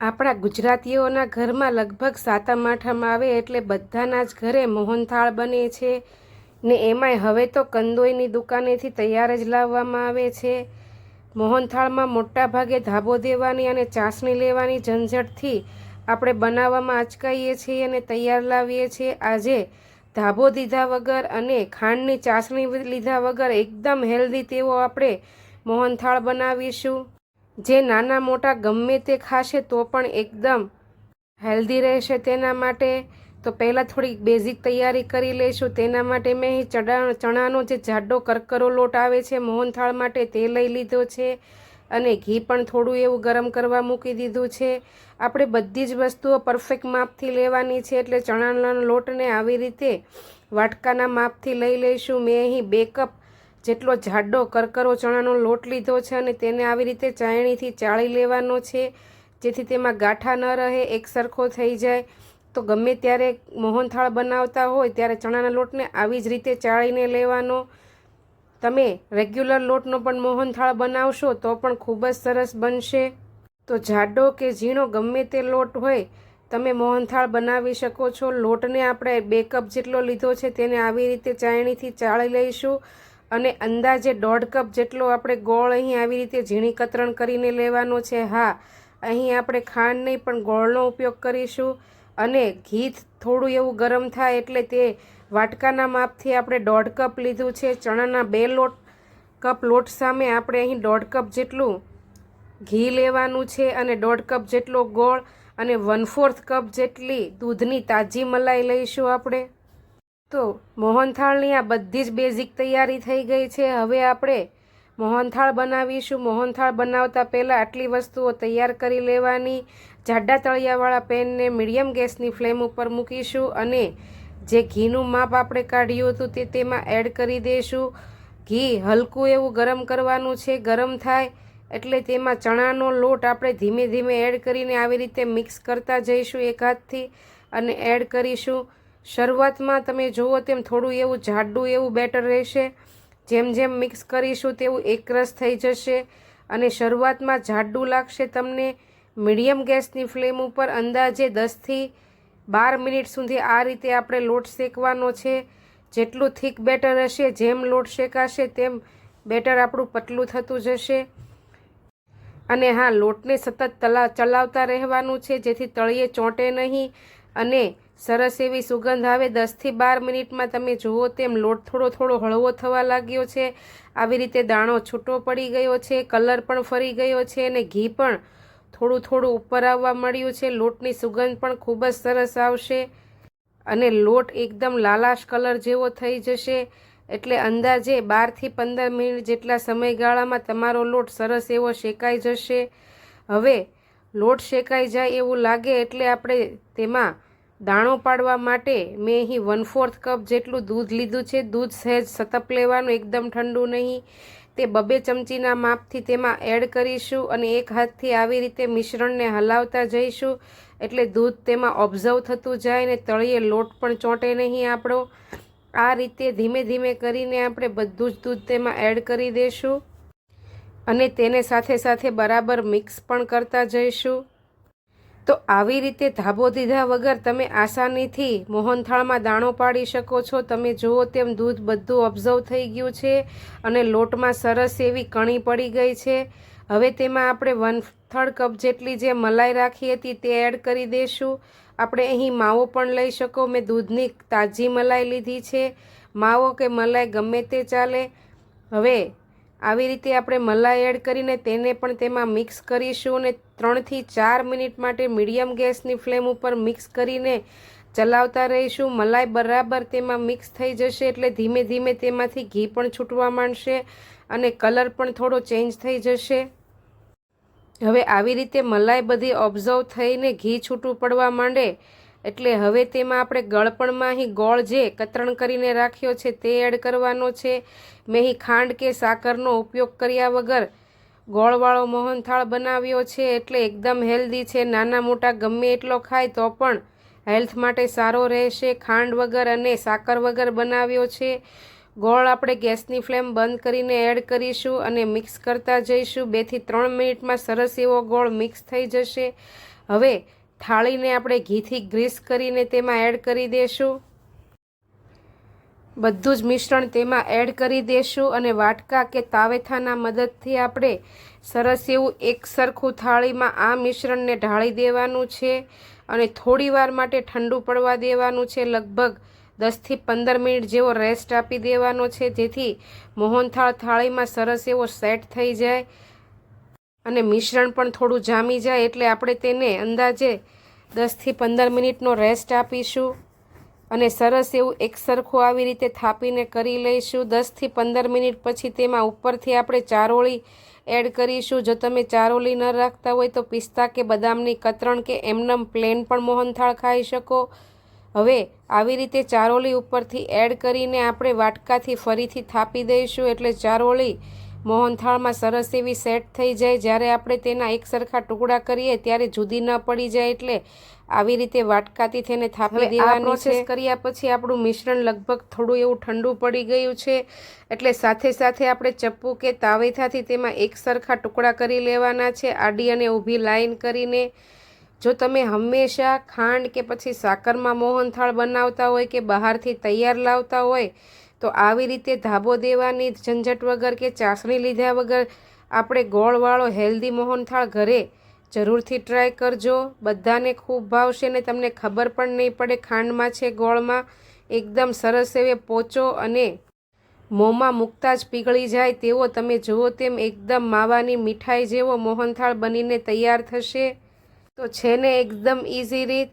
આપણા ગુજરાતીઓના ઘરમાં લગભગ સાતમ આઠમ આવે એટલે બધાના જ ઘરે મોહનથાળ બને છે ને એમાંય હવે તો કંદોઈની દુકાનેથી તૈયાર જ લાવવામાં આવે છે. મોહનથાળમાં મોટા ભાગે ધાબો દેવાની અને ચાસણી લેવાની ઝંઝટથી આપણે બનાવવામાં અચકાઈએ છીએ અને તૈયાર લાવીએ છીએ. આજે ધાબો દીધા વગર અને ખાંડની ચાસણી લીધા વગર એકદમ હેલ્ધી તેવો આપણે મોહનથાળ બનાવીશું. જે નાના મોટા ગમે તે ખાશે તો પણ એકદમ હેલ્ધી રહેશે તેના માટે. તો પહેલાં થોડીક બેઝિક તૈયારી કરી લઈશું. તેના માટે મેં અહીં ચણા ચણાનો જે જાડો કરકરો લોટ આવે છે, મોહનથાળ માટે તે લઈ લીધો છે અને ઘી પણ થોડું એવું ગરમ કરવા મૂકી દીધું છે. આપણે બધી જ વસ્તુઓ પરફેક્ટ માપથી લેવાની છે એટલે ચણાના લોટને આવી રીતે વાટકાના માપથી લઈ લઈશું. મેં અહીં બે કપ જેટલો જાડો કરકરો ચણાનો લોટ લીધો છે અને તેને આવી રીતે ચાયણીથી ચાળી લેવાનો છે, જેથી તેમાં ગાંઠા ન રહે, એક સરખો થઈ જાય. તો ગમે ત્યારે મોહનથાળ બનાવતા હોય, ત્યારે ચણાના લોટને આવી જ રીતે ચાળીને લેવાનો. તમે રેગ્યુલર લોટનો પણ મોહનથાળ બનાવશો, તો પણ ખૂબ જ સરસ બનશે. તો જાડો કે ઝીણો ગમે તે લોટ હોય, તમે મોહનથાળ બનાવી શકો છો. લોટને આપણે બે કપ જેટલો લીધો છે, તેને આવી રીતે ચાયણીથી ચાળી લઈશું. અને અંદાજે દોઢ કપ જેટલો આપણે ગોળ અહીં આવી રીતે ઝીણી કતરણ કરીને લેવાનો છે. હા, અહીં આપણે ખાંડ નહીં, પણ ગોળનો ઉપયોગ કરીશું. અને ઘી થોડું એવું ગરમ થાય એટલે તે વાટકાના માપથી આપણે દોઢ કપ લીધું છે. ચણાના બે લોટ, કપ લોટ સામે આપણે અહીં દોઢ કપ જેટલું ઘી લેવાનું છે અને દોઢ કપ જેટલો ગોળ અને વન ફોર્થ કપ જેટલી દૂધની તાજી મલાઈ લઈશું આપણે. તો મોહનથાળની આ બધી જ બેઝિક તૈયારી થઈ ગઈ છે. હવે આપણે મોહનથાળ બનાવીશું. મોહનથાળ બનાવતા પહેલાં આટલી વસ્તુઓ તૈયાર કરી લેવાની. જાડા તળિયાવાળા પેનને મીડિયમ ગેસની ફ્લેમ ઉપર મૂકીશું અને જે ઘીનું માપ આપણે કાઢ્યું હતું તે તેમાં એડ કરી દઈશું ઘી હલકું એવું ગરમ કરવાનું છે. ગરમ થાય એટલે તેમાં ચણાનો લોટ આપણે ધીમે ધીમે એડ કરીને આવી રીતે મિક્સ કરતા જઈશું એક હાથથી અને એડ કરીશું. શરૂઆતમાં તમે જુઓ તેમ થોડું એવું જાડું એવું બેટર રહેશે. જેમ જેમ મિક્સ કરીશું તેવું એકરસ થઈ જશે. અને શરૂઆતમાં જાડું લાગશે તમને મીડિયમ ગેસની ફ્લેમ ઉપર અંદાજે દસથી બાર મિનિટ સુધી આ રીતે આપણે લોટ શેકવાનો છે. જેટલું થીક બેટર હશે, જેમ લોટ શેકાશે તેમ બેટર આપણું પતલું થતું જશે. અને હા, લોટને સતત તલા ચલાવતા રહેવાનું છે, જેથી તળિયે ચોંટે નહીં. અને સરસ એવી સુગંધ આવે. દસથી બાર મિનિટમાં તમે જુઓ તેમ લોટ થોડો થોડો હળવો થવા લાગ્યો છે. આવી રીતે દાણો છૂટો પડી ગયો છે, કલર પણ ફરી ગયો છે અને ઘી પણ થોડું થોડું ઉપર આવવા મળ્યું છે. લોટની સુગંધ પણ ખૂબ જ સરસ આવશે અને લોટ એકદમ લાલાશ કલર જેવો થઈ જશે. એટલે અંદાજે બારથી પંદર મિનિટ જેટલા સમયગાળામાં તમારો લોટ સરસ એવો શેકાઈ જશે. હવે લોટ શેકાઈ જાય એવું લાગે એટલે આપણે તેમાં દાણો પાડવા માટે મેં અહીં વન ફોર્થ કપ જેટલું દૂધ લીધું છે. દૂધ સહેજ સતપ લેવાનું, એકદમ ઠંડુ નહીં. તે બબે ચમચીના માપથી તેમાં એડ કરીશું અને એક હાથથી આવી રીતે મિશ્રણને હલાવતા જઈશું એટલે દૂધ તેમાં ઓબ્ઝર્વ થતું જાય ને તળિયે લોટ પણ ચોંટે નહીં આપણો. આ રીતે ધીમે ધીમે કરીને આપણે બધું જ દૂધ તેમાં એડ કરી દઈશું અને તેને સાથે સાથે બરાબર મિક્સ પણ કરતા જઈશું. તો આવી રીતે ધાબો દીધા વગર તમે આસાનીથી મોહનથાળમાં દાણો પાડી શકો છો. તમે જુઓ તેમ દૂધ બધું ઓબ્ઝર્વ થઈ ગયું છે અને લોટમાં સરસ એવી કણી પડી ગઈ છે. હવે તેમાં આપણે વન થર્ડ કપ જેટલી જે મલાઈ રાખી હતી તે એડ કરી દઈશું આપણે અહીં માવો પણ લઈ શકો. મેં દૂધની તાજી મલાઈ લીધી છે. માવો કે મલાઈ ગમે તે ચાલે. હવે આવી રીતે આપણે મલાઈ એડ કરીને તેને પણ તેમાં મિક્સ કરીશું અને ત્રણથી ચાર મિનિટ માટે મીડિયમ ગેસની ફ્લેમ ઉપર મિક્સ કરીને ચલાવતા રહીશું. મલાઈ બરાબર તેમાં મિક્સ થઈ જશે એટલે ધીમે ધીમે તેમાંથી ઘી પણ છૂટવા માંડશે અને કલર પણ થોડો ચેન્જ થઈ જશે. હવે આવી રીતે મલાઈ બધી ઓબ્ઝર્વ થઈને ઘી છૂટું પડવા માંડે. એટલે હવે તેમાં આપણે ગળપણમાં અહીં ગોળ જે કતરણ કરીને રાખ્યો છે તે એડ કરવાનો છે. મેં અહીં ખાંડ કે સાકરનો ઉપયોગ કર્યા વગર ગોળવાળો મોહનથાળ બનાવ્યો છે એટલે એકદમ હેલ્ધી છે. નાના મોટા ગમે એટલો ખાય તો પણ હેલ્થ માટે સારો રહેશે. ખાંડ વગર અને સાકર વગર બનાવ્યો છે. ગોળ આપણે ગેસની ફ્લેમ બંધ કરીને એડ કરીશું અને મિક્સ કરતા જઈશું. બેથી ત્રણ મિનિટમાં સરસ એવો ગોળ મિક્સ થઈ જશે. હવે થાળીને આપણે ઘીથી ગ્રીસ કરીને તેમાં એડ કરી દઈશું બધું જ મિશ્રણ તેમાં એડ કરી દેશું અને વાટકા કે તાવેથાના મદદથી આપણે સરસ એવું એક સરખું થાળીમાં આ મિશ્રણને ઢાળી દેવાનું છે અને થોડીવાર માટે ઠંડુ પડવા દેવાનું છે. લગભગ દસથી પંદર મિનિટ જેવો રેસ્ટ આપી દેવાનો છે જેથી મોહનથાળ થાળીમાં સરસ એવો સેટ થઈ જાય. અને મિશ્રણ પણ થોડું જામી જાય એટલે આપણે તેને અંદાજે દસથી પંદર મિનિટનો રેસ્ટ આપીશું. અને સરસ એવું એક સરખું આવી રીતે થાપીને કરી લઈશું. દસથી પંદર મિનિટ પછી તેમાં ઉપરથી આપણે ચારોળી એડ કરીશું. જો તમે ચારોલી ન રાખતા હોય તો પિસ્તા કે બદામની કતરણ કે એમનમ પ્લેન પણ મોહનથાળ ખાઈ શકો. હવે આવી રીતે ચારોલી ઉપરથી એડ કરીને આપણે વાટકાથી ફરીથી થાપી દઈશું. એટલે ચારોળી મોહનથાળમાં સરસ એવી સેટ થઈ જાય. જ્યારે આપણે તેના એક સરખા ટુકડા કરીએ ત્યારે જુદી ન પડી જાય એટલે આવી રીતે વાટકાથી તેને થાપી દેવાની છે. કર્યા પછી આપણું મિશ્રણ લગભગ થોડું એવું ઠંડુ પડી ગયું છે. એટલે સાથે સાથે આપણે ચપ્પુ કે તાવેથાથી તેમાં એક સરખા ટુકડા કરી લેવાના છે. આડી અને ઊભી લાઈન કરીને જો તમે હંમેશા ખાંડ કે પછી સાકરમાં મોહનથાળ બનાવતા હોય કે બહારથી તૈયાર લાવતા હોય તો આવી રીતે ધાબો દેવાની ઝંઝટ વગર કે ચાસણી લીધા વગર આપણે ગોળવાળો હેલ્ધી મોહનથાળ ઘરે જરૂરથી ટ્રાય કરજો. બધાને ખૂબ ભાવશે ને તમને ખબર પણ નહીં પડે ખાંડમાં છે ગોળમાં. એકદમ સરસ એવે પોચો અને મોંમાં મૂકતા જ પીગળી જાય તેવો તમે જુઓ તેમ એકદમ માવાની મીઠાઈ જેવો મોહનથાળ બનીને તૈયાર થશે. તો છે ને એકદમ ઇઝી રીત.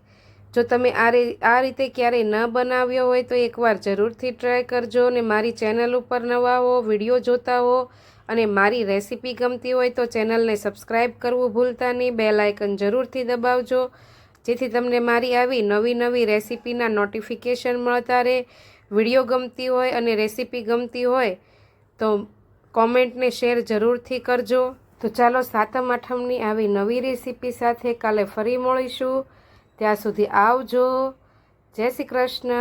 જો તમે આ આ રીતે ક્યારેય ન બનાવ્યો હોય તો એકવાર જરૂરથી ટ્રાય કરજો ને મારી ચેનલ ઉપર નવા હો, વીડિયો જોતા હો અને મારી રેસીપી ગમતી હોય તો ચેનલને સબસ્ક્રાઈબ કરવું ભૂલતા નહીં. બે લાઇકન જરૂરથી દબાવજો, જેથી તમને મારી આવી નવી નવી રેસીપીના નોટિફિકેશન મળતા રહે. વીડિયો ગમતી હોય અને રેસીપી ગમતી હોય તો કોમેન્ટને શેર જરૂરથી કરજો. તો ચાલો સાતમ આઠમની આવી નવી રેસીપી સાથે કાલે ફરી મળીશું. ત્યાં સુધી આવજો. જય શ્રી કૃષ્ણ.